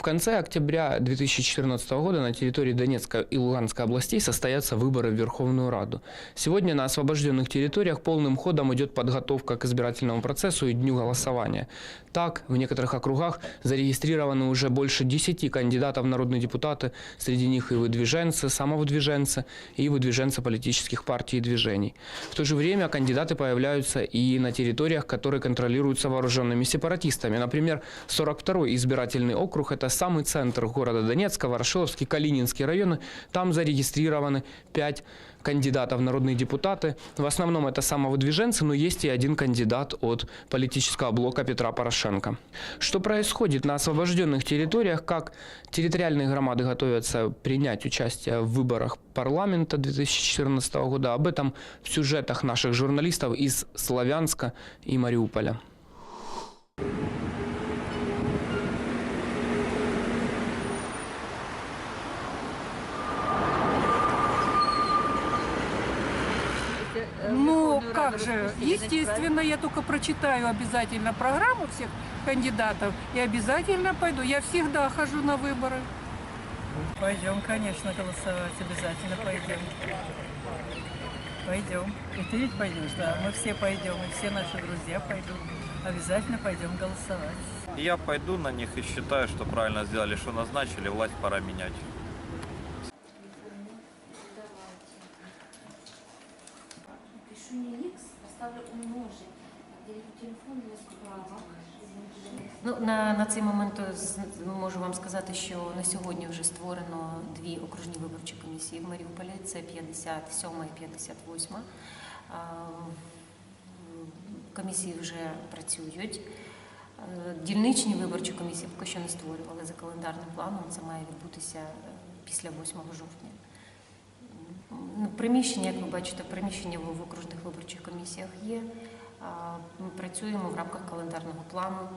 В конце октября 2014 года на территории Донецкой и Луганской областей состоятся выборы в Верховную Раду. Сегодня на освобожденных территориях полным ходом идет подготовка к избирательному процессу и дню голосования. Так, в некоторых округах зарегистрированы уже больше 10 кандидатов в народные депутаты, среди них и выдвиженцы, самовыдвиженцы, и выдвиженцы политических партий и движений. В то же время кандидаты появляются и на территориях, которые контролируются вооруженными сепаратистами. Например, 42-й избирательный округ – это самый центр города Донецка, Ворошиловский, Калининский районы. Там зарегистрированы 5 кандидатов в народные депутаты. В основном это самовыдвиженцы, но есть и один кандидат от политического блока Петра Порошенко. Что происходит на освобожденных территориях, как территориальные громады готовятся принять участие в выборах парламента 2014 года, об этом в сюжетах наших журналистов из Славянска и Мариуполя. Ну, как же, естественно, я только прочитаю обязательно программу всех кандидатов и обязательно пойду. Я всегда хожу на выборы. Пойдем, конечно, голосовать, обязательно пойдем. Пойдем. И ты ведь пойдешь, да, мы все пойдем, и все наши друзья пойдут. Обязательно пойдем голосовать. Я пойду на них и считаю, что правильно сделали, что назначили, власть пора менять. Ну, на, на цей момент е, можу вам сказати, що на сьогодні вже створено дві окружні виборчі комісії в Маріуполі. Це 57 і 58. Комісії вже працюють. Е, Дільничні виборчі комісії поки що не створювали за календарним планом. Це має відбутися е, після 8 жовтня. Ну, Приміщення, як ви бачите, приміщення в в окружних виборчих комісіях є. Ми працюємо в рамках календарного плану.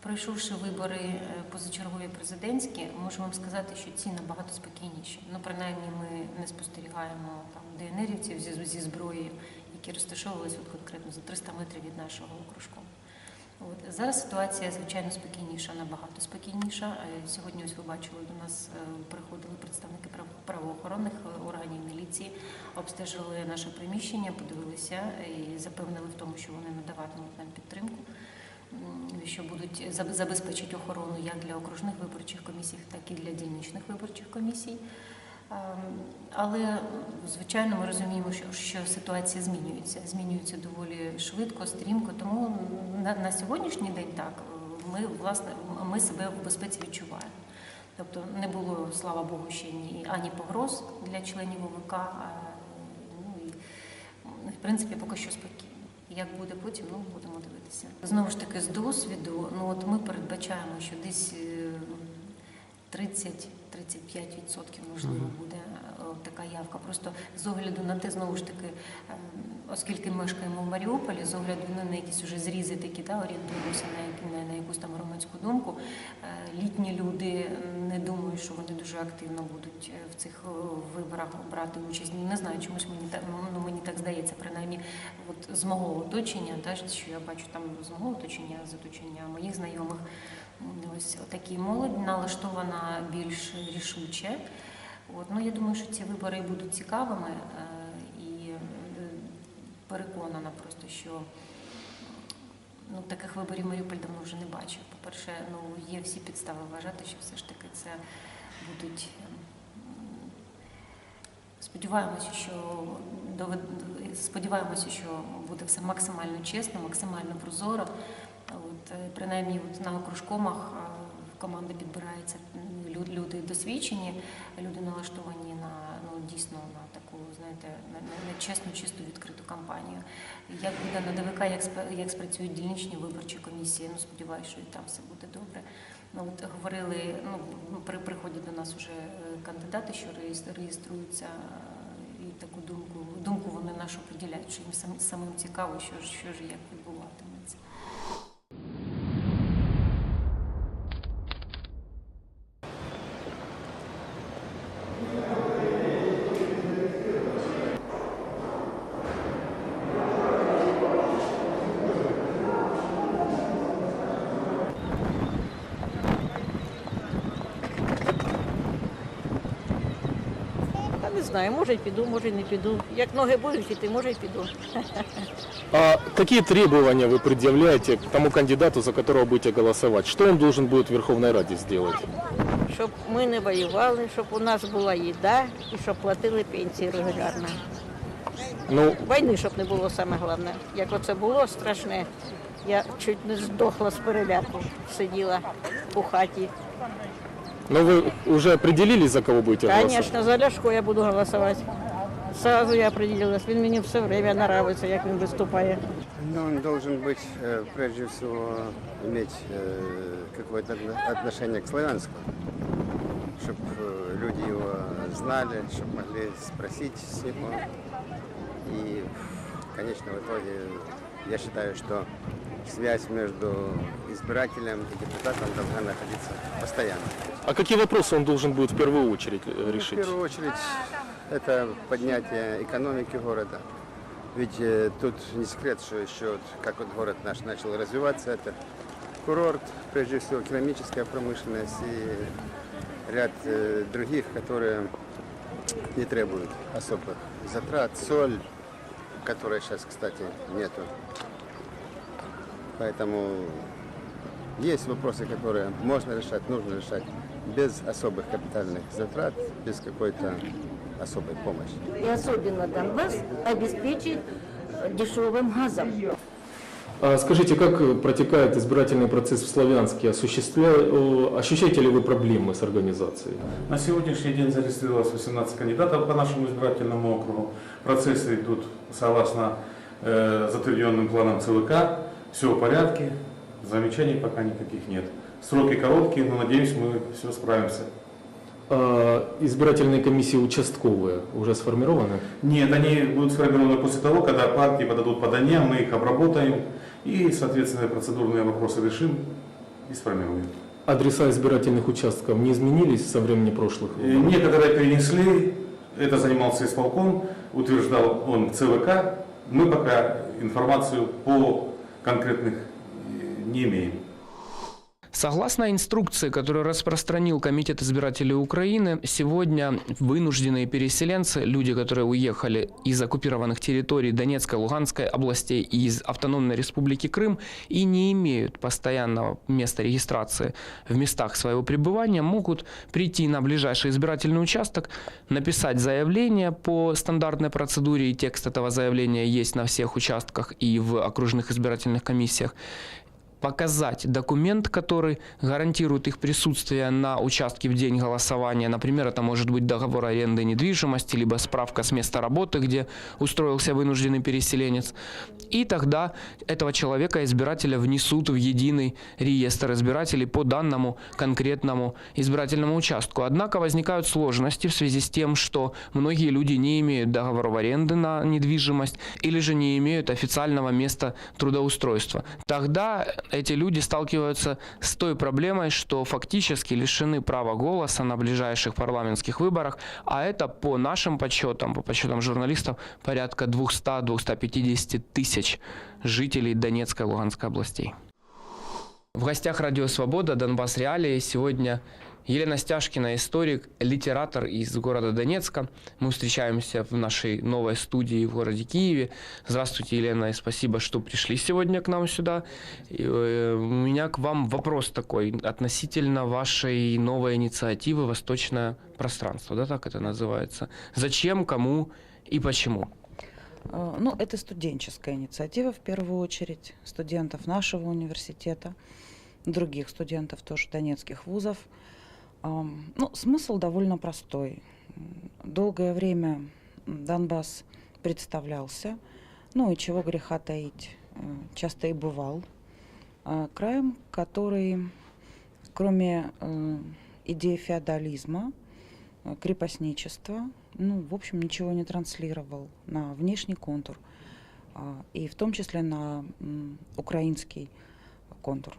Пройшовши вибори е, позачергові президентські, можу вам сказати, що ці набагато спокійніші. Ну, принаймні, ми не спостерігаємо там ДНРівців зі, зі зброєю, які розташовувалися конкретно за 300 метрів від нашого окружку. От зараз ситуація звичайно спокійніша, набагато спокійніша. Е, Сьогодні, ось ви бачили, до нас е, приходили представники прав- правоохоронних е, органів міліції, обстежили наше приміщення, подивилися і запевнили в тому, що вони надаватимуть нам підтримку. Що будуть заб- забезпечить охорону як для окружних виборчих комісій, так і для дільничних виборчих комісій. Ем, але, звичайно, ми розуміємо, що ситуація змінюється. Змінюється доволі швидко, стрімко. Тому на, на сьогоднішній день так ми власне ми себе в безпеці відчуваємо. Тобто не було, слава Богу, ще ні ані погроз для членів ОВК, а, ну і в принципі поки що спокійно. Як буде потім, ну будемо дивитися. Знову ж таки, з досвіду, ну от ми передбачаємо, що десь е, 30 35% можливо буде е, така явка. Просто з огляду на те, знову ж таки, е, оскільки мешкаємо в Маріуполі, з огляду на якісь уже зрізи такі, да, орієнтуємося на, на, на якусь там громадську думку, е, літні люди не думають, що вони дуже активно будуть е, в цих е, виборах брати участь. Не знаю, чомусь мені так ну мені так здається, принаймні, от з мого оточення, та що я бачу там з мого оточення, з оточення моїх знайомих. Ось такі молодь налаштована більш рішуче. От, ну, я думаю, що ці вибори будуть цікавими е, і переконана просто, що ну, таких виборів Маріуполь давно вже не бачив. По-перше, ну, є всі підстави вважати, що все ж таки це будуть. ем, Сподіваємося, що сподіваємося, що буде все максимально чесно, максимально прозоро. От, е, принаймні, от на окружкомах команда в люди досвідчені, люди налаштовані на ну дійсно на таку, знаєте, на, чесну, чисту відкриту кампанію. Як буде на ДВК, як як спрацюють дільничні виборчі комісії, ну сподіваюся, що і там все буде добре. Ну от говорили, ну при приходять до нас вже е, кандидати, що реєс- реєструються, е, і таку думку думку вони нашу поділяють, що їм сам, самим цікаво, що що ж як відбуватиметься. Не знаю, може й піду, може й не піду. Як ноги будуть йти, може й піду. А какие требования вы предъявляете к тому кандидату, за которого будете голосовать? Что он должен будет в Верховной Раде сделать? Щоб ми не воювали, щоб у нас була їда і щоб платили пенсії регулярно. Ну, Війни, щоб не було саме головне. Як оце було страшне, я чуть не здохла з переляку, сиділа у хаті. но вы уже определились, за кого будете голосовать? Звісно, за Ляшко я буду голосувати. Сразу я определилась. Він мені все время нравится, як він виступає. Но он должен быть, э, прежде всего, иметь э, какое-то отно- отношение к славянскому, чтобы люди его знали, чтобы могли спросить с него. И, конечно, в итоге я считаю, что связь между избирателем и депутатом должна находиться постоянно. А какие вопросы он должен будет в первую очередь э, Ну, решить? В первую очередь, это поднятие экономики города. Ведь э, тут не секрет, что еще вот, как вот город наш начал развиваться, это курорт, прежде всего керамическая промышленность и ряд э, других, которые не требуют особых затрат. Соль, которой сейчас, кстати, нету. Поэтому есть вопросы, которые можно решать, нужно решать без особых капитальных затрат, без какой-то особой помощи. И особенно Донбасс обеспечить дешевым газом. А скажите, как протекает избирательный процесс в Славянске? Осуществля... Ощущаете ли вы проблемы с организацией? На сегодняшний день зарегистрировалось 18 кандидатов по нашему избирательному округу. Процессы идут согласно э, затвержденным планам ЦВК. Все в порядке, замечаний пока никаких нет. Сроки короткие, но надеюсь, мы все справимся. А избирательные комиссии участковые уже сформированы? Нет, они будут сформированы после того, когда партии подадут подания, мы их обработаем и, соответственно, процедурные вопросы решим и сформируем. Адреса избирательных участков не изменились со времени прошлых Э, выборов? Некоторые перенесли, это занимался исполком, утверждал он ЦВК. Мы пока информацию по конкретных не имеем. Согласно инструкции, которую распространил Комитет избирателей Украины, сегодня вынужденные переселенцы, люди, которые уехали из оккупированных территорий Донецкой, Луганской областей и из Автономной Республики Крым и не имеют постоянного места регистрации в местах своего пребывания, могут прийти на ближайший избирательный участок, написать заявление по стандартной процедуре, и текст этого заявления есть на всех участках и в окружных избирательных комиссиях, показать документ, который гарантирует их присутствие на участке в день голосования. Например, это может быть договор аренды недвижимости, либо справка с места работы, где устроился вынужденный переселенец. И тогда этого человека, избирателя, внесут в единый реестр избирателей по данному конкретному избирательному участку. Однако возникают сложности в связи с тем, что многие люди не имеют договоров аренды на недвижимость или же не имеют официального места трудоустройства. Тогда эти люди сталкиваются с той проблемой, что фактически лишены права голоса на ближайших парламентских выборах, а это по нашим подсчетам, по подсчетам журналистов, порядка 200-250 тысяч жителей Донецкой и Луганской областей. В гостях Радио Свобода, Донбасс Реалии. Сегодня Елена Стяжкина, историк, литератор из города Донецка. Мы встречаемся в нашей новой студии в городе Киеве. Здравствуйте, Елена, и спасибо, что пришли сегодня к нам сюда. И, э, у меня к вам вопрос такой относительно вашей новой инициативы «Восточное пространство», да, так это называется. Зачем, кому и почему? Э, Ну, это студенческая инициатива в первую очередь, студентов нашего университета, других студентов тоже донецких вузов. Ну, смысл довольно простой. Долгое время Донбасс представлялся, ну и чего греха таить, э, часто и бывал, а, краем, который, кроме э, идеи феодализма, э, крепостничества, ну, в общем, ничего не транслировал на внешний контур, а, и в том числе на украинский контур.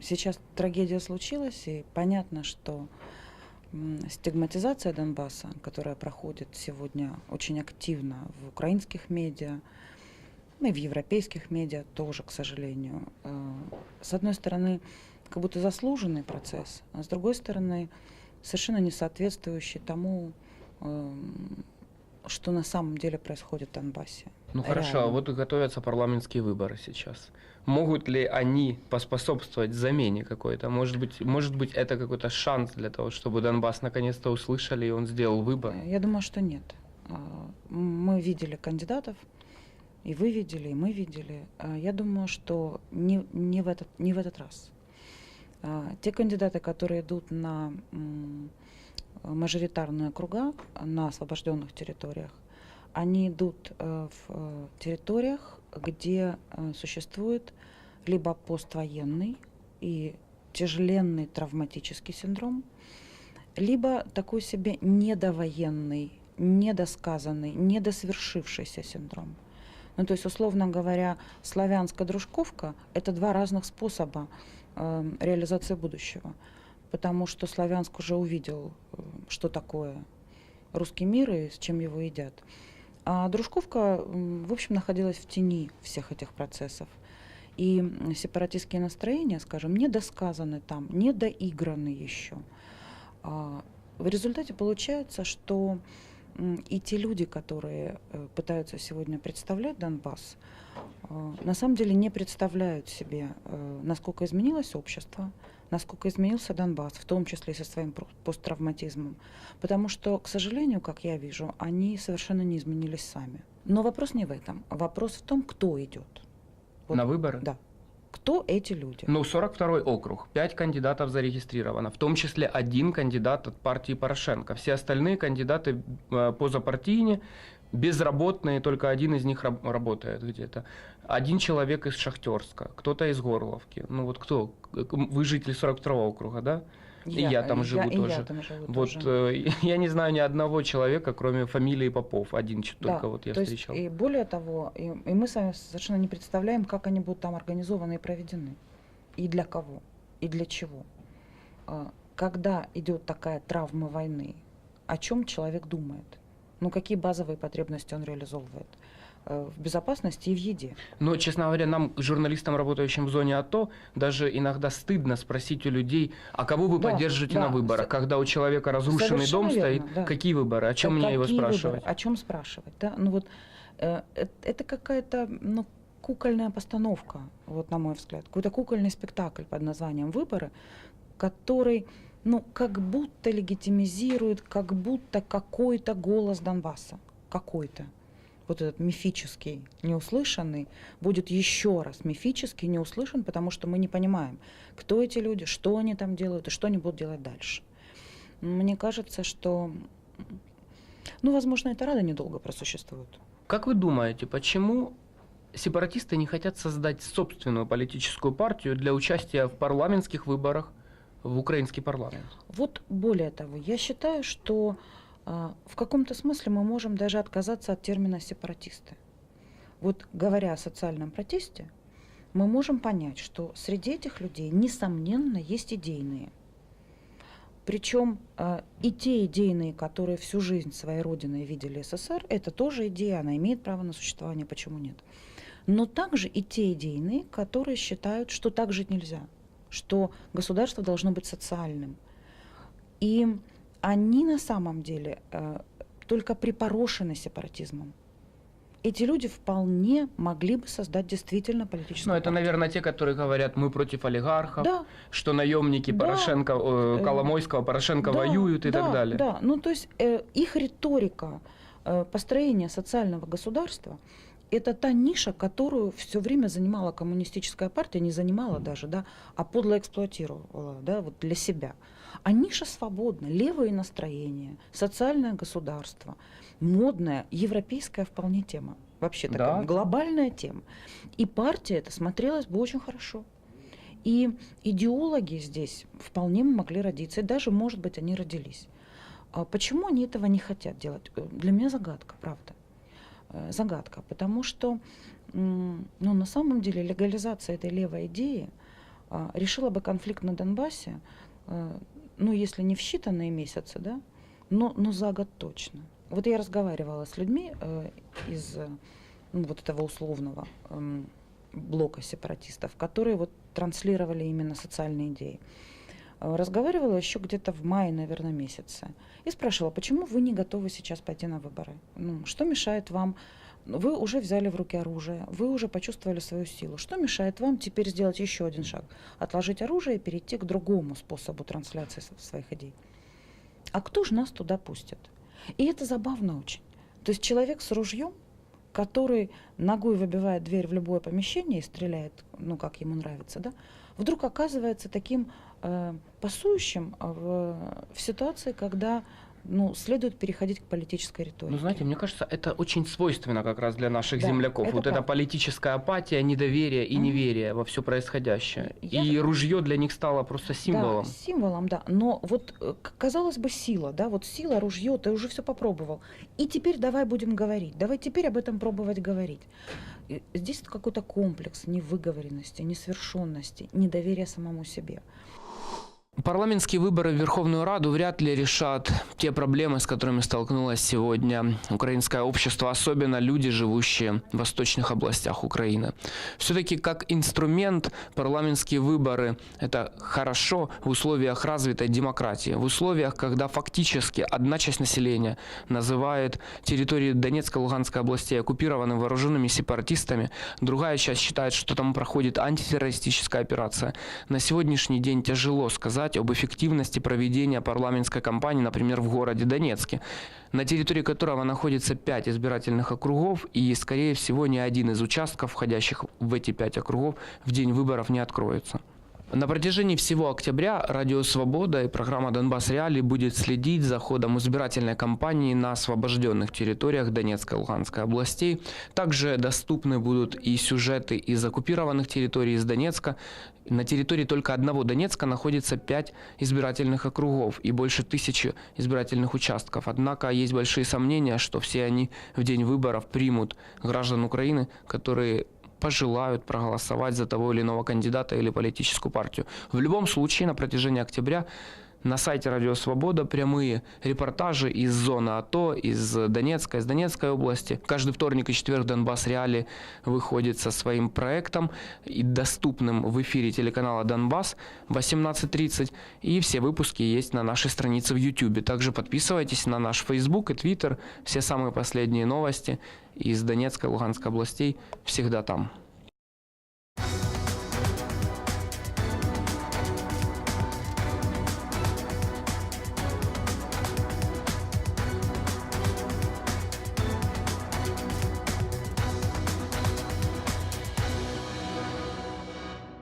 Сейчас трагедия случилась, и понятно, что стигматизация Донбасса, которая проходит сегодня очень активно в украинских медиа, ну и в европейских медиа тоже, к сожалению, э, с одной стороны, как будто заслуженный процесс, а с другой стороны, совершенно не соответствующий тому, эм, что на самом деле происходит в Донбассе. Ну хорошо, а вот готовятся парламентские выборы сейчас. Могут ли они поспособствовать замене какой-то? Может быть, может быть, это какой-то шанс для того, чтобы Донбасс наконец-то услышали и он сделал выбор? Я думаю, что нет. А, Мы видели кандидатов, и вы видели, и мы видели. А, Я думаю, что не, не, в, этот, не в этот раз. А, Те кандидаты, которые идут на мажоритарные округа на освобожденных территориях, они идут э, в э, территориях, где э, существует либо поствоенный и тяжеленный травматический синдром, либо такой себе недовоенный, недосказанный, недосвершившийся синдром. Ну, то есть, условно говоря, славянская дружковка – это два разных способа э, реализации будущего. Потому что Славянск уже увидел, что такое русский мир и с чем его едят. А Дружковка, в общем, находилась в тени всех этих процессов. И сепаратистские настроения, скажем, недосказаны там, недоиграны еще. А, В результате получается, что и те люди, которые э, пытаются сегодня представлять Донбасс, э, на самом деле не представляют себе, э, насколько изменилось общество, насколько изменился Донбасс, в том числе и со своим посттравматизмом. Потому что, к сожалению, как я вижу, они совершенно не изменились сами. Но вопрос не в этом. Вопрос в том, кто идет. Вот, На выборы? Да. Кто эти люди? Ну, 42-й округ. Пять кандидатов зарегистрировано, в том числе один кандидат от партии Порошенко. Все остальные кандидаты э, позапартийные, безработные, только один из них раб- работает где-то. Один человек из Шахтерска, кто-то из Горловки. Ну вот кто? Вы житель 42-го округа, да? И я там живу и тоже. я там живу Вот тоже. э, я не знаю ни одного человека, кроме фамилии Попов. Один Да, только вот я то есть встречал. и более того, и, и мы с вами совершенно не представляем, как они будут там организованы и проведены. И для кого, и для чего. А, Когда идет такая травма войны, о чем человек думает? Ну, какие базовые потребности он реализовывает? Э, В безопасности и в еде. Но, честно говоря, нам, журналистам, работающим в зоне АТО, даже иногда стыдно спросить у людей, а кого вы Да, поддержите да, на выборах? со- Когда у человека разрушенный Совершенно дом верно, стоит, да. какие выборы? О чем Так мне его какие выборы? спрашивать? О чем спрашивать? Да? Ну вот э, это какая-то ну, кукольная постановка, вот на мой взгляд, какой-то кукольный спектакль под названием «Выборы», который ну, как будто легитимизирует, как будто какой-то голос Донбасса, какой-то. Вот этот мифический, неуслышанный, будет еще раз мифически не услышан, потому что мы не понимаем, кто эти люди, что они там делают и что они будут делать дальше. Мне кажется, что, ну, возможно, эта рада недолго просуществует. Как вы думаете, почему сепаратисты не хотят создать собственную политическую партию для участия в парламентских выборах в украинский парламент? Вот более того, я считаю, что а, в каком-то смысле мы можем даже отказаться от термина сепаратисты. Вот говоря о социальном протесте, мы можем понять, что среди этих людей, несомненно, есть идейные. Причем а, и те идейные, которые всю жизнь своей родиной видели СССР, это тоже идея, она имеет право на существование, почему нет. Но также и те идейные, которые считают, что так жить нельзя, что государство должно быть социальным. И они на самом деле э, только припорошены сепаратизмом. Эти люди вполне могли бы создать действительно политическую Ну, это, партию. наверное, те, которые говорят, мы против олигархов, Да, что наемники Да. Порошенко, э, Э, Коломойского, Порошенко да, воюют и да, так далее. Да, ну то есть э, их риторика э, построения социального государства это та ниша, которую все время занимала коммунистическая партия, не занимала даже, да, а подло эксплуатировала, да, вот для себя. А ниша свободна, левые настроения, социальное государство, модная, европейская вполне тема. Вообще такая Да. глобальная тема. И партия это смотрелась бы очень хорошо. И идеологи здесь вполне могли родиться, и даже, может быть, они родились. А почему они этого не хотят делать? Для меня загадка, правда. Э, Загадка, потому что ну, на самом деле легализация этой левой идеи а, решила бы конфликт на Донбассе, э, ну, если не в считанные месяцы, да, но, но за год точно. Вот я разговаривала с людьми э, из ну, вот этого условного эм, блока сепаратистов, которые вот транслировали именно социальные идеи. Э, разговаривала еще где-то в мае, наверное, месяце. И спрашивала, почему вы не готовы сейчас пойти на выборы? Ну, что мешает вам? Вы уже взяли в руки оружие, вы уже почувствовали свою силу. Что мешает вам теперь сделать еще один шаг? Отложить оружие и перейти к другому способу трансляции св- своих идей. А кто же нас туда пустит? И это забавно очень. То есть человек с ружьем, который ногой выбивает дверь в любое помещение и стреляет, ну, как ему нравится, да, вдруг оказывается таким пасующим в, в ситуации, когда ну, следует переходить к политической риторике. Ну, знаете, мне кажется, это очень свойственно как раз для наших Да, земляков. это вот эта правда. политическая апатия, недоверие и неверие во все происходящее. Я- И ружье для них стало просто символом. Да, символом, да. Но вот, э, казалось бы, сила, да, вот сила, ружье, ты уже все попробовал. И теперь давай будем говорить, давай теперь об этом пробовать говорить. И Здесь какой-то комплекс невыговоренности, несовершенности, недоверия самому себе. Парламентские выборы в Верховную Раду вряд ли решат те проблемы, с которыми столкнулось сегодня украинское общество, особенно люди, живущие в восточных областях Украины. Все-таки как инструмент парламентские выборы – это хорошо в условиях развитой демократии, в условиях, когда фактически одна часть населения называет территории Донецкой и Луганской областей оккупированными вооруженными сепаратистами, другая часть считает, что там проходит антитеррористическая операция. На сегодняшний день тяжело сказать об эффективности проведения парламентской кампании, например, в городе Донецке, на территории которого находится пять избирательных округов, и, скорее всего, ни один из участков, входящих в эти пять округов, в день выборов не откроется. На протяжении всего октября Радио Свобода и программа Донбасс Реалии будет следить за ходом избирательной кампании на освобожденных территориях Донецкой и Луганской областей. Также доступны будут и сюжеты из оккупированных территорий из Донецка. На территории только одного Донецка находится пять избирательных округов и больше тысячи избирательных участков. Однако есть большие сомнения, что все они в день выборов примут граждан Украины, которые пожелают проголосовать за того или иного кандидата или политическую партию. В любом случае, на протяжении октября на сайте Радио Свобода прямые репортажи из зоны АТО, из Донецка, из Донецкой области. Каждый вторник и четверг Донбасс Реали выходит со своим проектом и доступным в эфире телеканала Донбасс в 18.30. И все выпуски есть на нашей странице в YouTube. Также подписывайтесь на наш Facebook и Twitter. Все самые последние новости из Донецкой и Луганской областей всегда там.